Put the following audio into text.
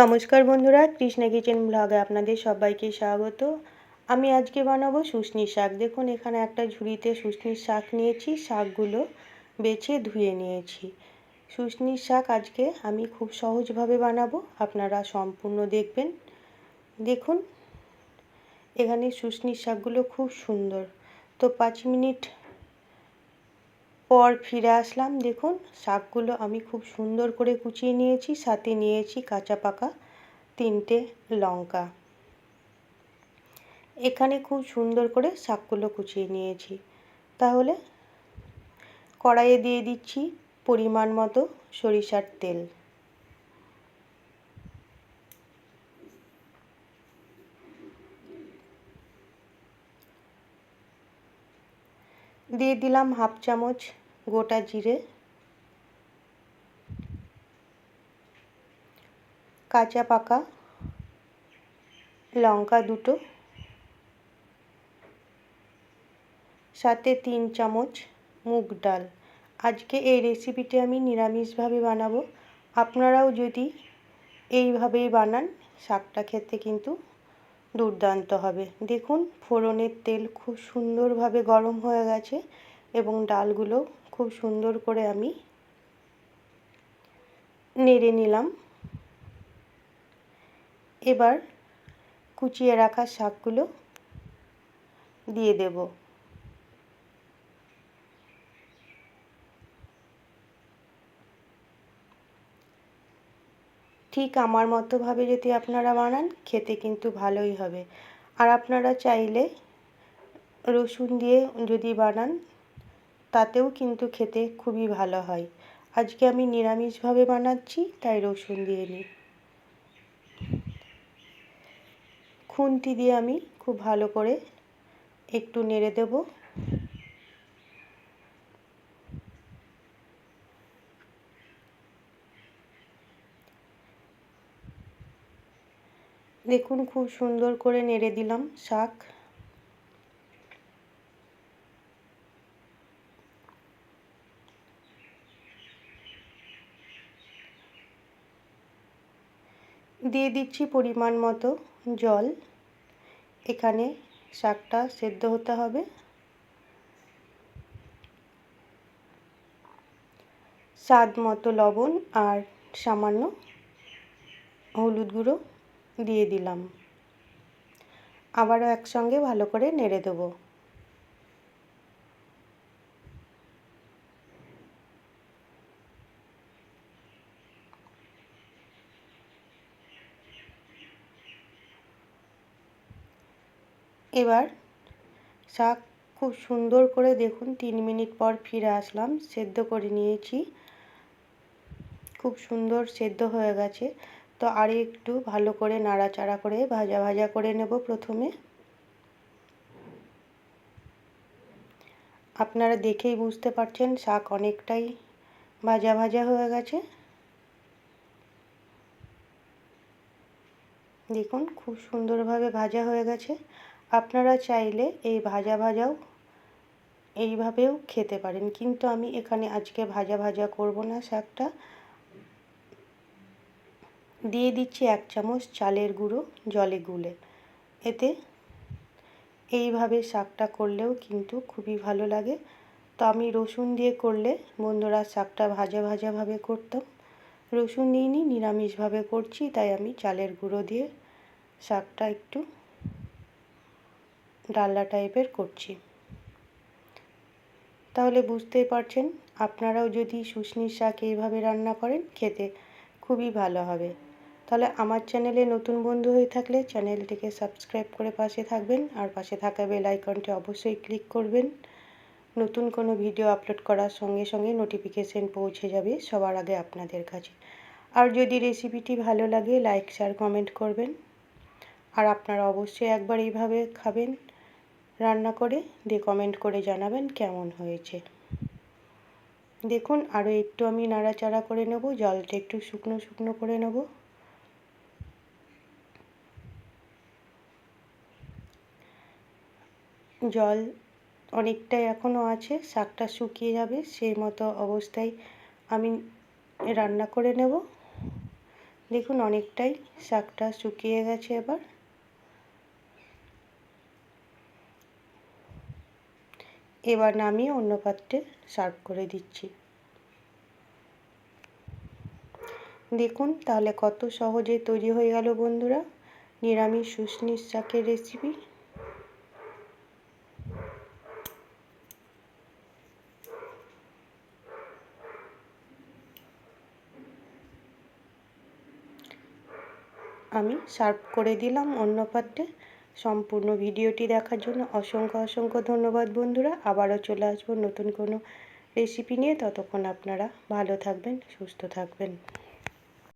নমস্কার বন্ধুরা, কৃষ্ণা কিচেন ব্লগে আপনাদের সবাইকে স্বাগত। আমি আজকে বানাবো শুশনির শাক। দেখুন, এখানে একটা ঝুড়িতে শুশনির শাক নিয়েছি, শাকগুলো বেছে ধুয়ে নিয়েছি। শুশনির শাক আজকে আমি খুব সহজভাবে বানাবো, আপনারা সম্পূর্ণ দেখবেন। দেখুন, এখানে শুশনির শাকগুলো খুব সুন্দর। তো পাঁচ মিনিট পর ফিরে আসলাম। দেখুন, শাকগুলো আমি খুব সুন্দর করে কুচিয়ে নিয়েছি, সাথে নিয়েছি কাঁচা পাকা তিনটে লঙ্কা। এখানে খুব সুন্দর করে শাকগুলো কুচিয়ে নিয়েছি। তাহলে কড়াইয়ে দিয়ে দিচ্ছি পরিমাণ মতো সরিষার তেল। দিয়ে দিলাম হাফ চামচ গোটা জিরে, কাঁচা পাকা লঙ্কা দুটো, সাথে তিন চামচ মুগ ডাল। আজকে এই রেসিপিটি আমি নিরামিষভাবে বানাবো। আপনারাও যদি এইভাবেই বানান, শাকটা খেতে কিন্তু দুর্দান্ত হবে। দেখুন, ফোড়নের তেল খুব সুন্দরভাবে গরম হয়ে গেছে এবং ডালগুলো খুব সুন্দর করে আমি নেড়ে নিলাম। এবার কুচিয়ে রাখা শাকগুলো দিয়ে দেব। ঠিক আমার মতোভাবে যদি আপনারা বানান, খেতে কিন্তু ভালোই হবে। আর আপনারা চাইলে রসুন দিয়ে যদি বানান তাতেও কিন্তু খেতে খুবই ভালো হয়। আজকে আমি নিরামিষভাবে বানাচ্ছি, তাই রসুন দিয়ে নিই খুন্তি দিয়ে আমি খুব ভালো করে একটু নেড়ে দেব। দেখুন, খুব সুন্দর করে নেড়ে দিলাম শাক। দিয়ে দিচ্ছি পরিমাণ মতো জল। এখানে শাকটা সেদ্ধ হতে হবে। স্বাদ মতো লবণ আর সামান্য হলুদ গুঁড়ো দিয়ে দিলাম। আবারও একসঙ্গে ভালো করে নেড়ে দেবো। এবার শাক খুব সুন্দর করে দেখুন, তিন মিনিট পর ফিরে আসলাম। সেদ্ধ করে নিয়েছি। খুব সুন্দর সেদ্ধ হয়ে গেছে। তো আর একটু ভালো করে নাড়াচাড়া করে ভাজা ভাজা করে নেব প্রথমে। আপনারা দেখেই বুঝতে পারছেন শাক অনেকটাই ভাজা ভাজা হয়ে গেছে। দেখুন, খুব সুন্দরভাবে ভাজা হয়ে গেছে। আপনারা চাইলে এই ভাজা ভাজাও এইভাবেও খেতে পারেন। কিন্তু আমি এখানে আজকে ভাজা ভাজা করব না শাকটা। দিয়ে দিচ্ছি এক চামচ চালের গুঁড়ো জলে গুলে। এতে এইভাবে শাকটা করলেও কিন্তু খুবই ভালো লাগে। তো আমি রসুন দিয়ে করলে বন্ধুরা শাকটা ভাজা ভাজাভাবে করতাম। রসুন দিইনি নিরামিষভাবে করছি, তাই আমি চালের গুঁড়ো দিয়ে শাকটা একটু ডালনা টাইপের করছি। তাহলে বুঝতেই পারছেন, আপনারাও যদি শুশনির শাক এইভাবে রান্না করেন, খেতে খুবই ভালো হবে। তাহলে আমার চ্যানেলে নতুন বন্ধু হয়ে থাকলে চ্যানেলটিকে সাবস্ক্রাইব করে পাশে থাকবেন আর পাশে থাকা বেল আইকনটি অবশ্যই ক্লিক করবেন। নতুন কোনো ভিডিও আপলোড করার সঙ্গে সঙ্গে নোটিফিকেশন পৌঁছে যাবে সবার আগে আপনাদের কাছে। আর যদি রেসিপিটি ভালো লাগে লাইক শেয়ার কমেন্ট করবেন। আর আপনারা অবশ্যই একবার এইভাবে খাবেন। রান্না করে দিয়ে কমেন্ট করে জানাবেন কেমন হয়েছে। দেখুন আরও একটু আমি নাড়াচাড়া করে নেব, জলটা একটু শুকনো শুকনো করে নেব। জল অনেকটাই এখনও আছে, শাকটা শুকিয়ে যাবে, সেই মতো অবস্থায় আমি রান্না করে নেব। দেখুন, অনেকটাই শাকটা শুকিয়ে গেছে এবার। এবার নামিয়ে অন্য পাত্রে সার্ভ করে দিচ্ছি। দেখুন তাহলে কত সহজে তৈরি হয়ে গেল বন্ধুরা। নিরামিষ শুশনির শাকের রেসিপি আমি সার্ভ করে দিলাম অন্য পাত্রে। সম্পূর্ণ ভিডিওটি দেখার জন্য অসংখ্য অসংখ্য ধন্যবাদ বন্ধুরা। আবারও চলে আসব নতুন কোনো রেসিপি নিয়ে। ততক্ষণ আপনারা ভালো থাকবেন, সুস্থ থাকবেন।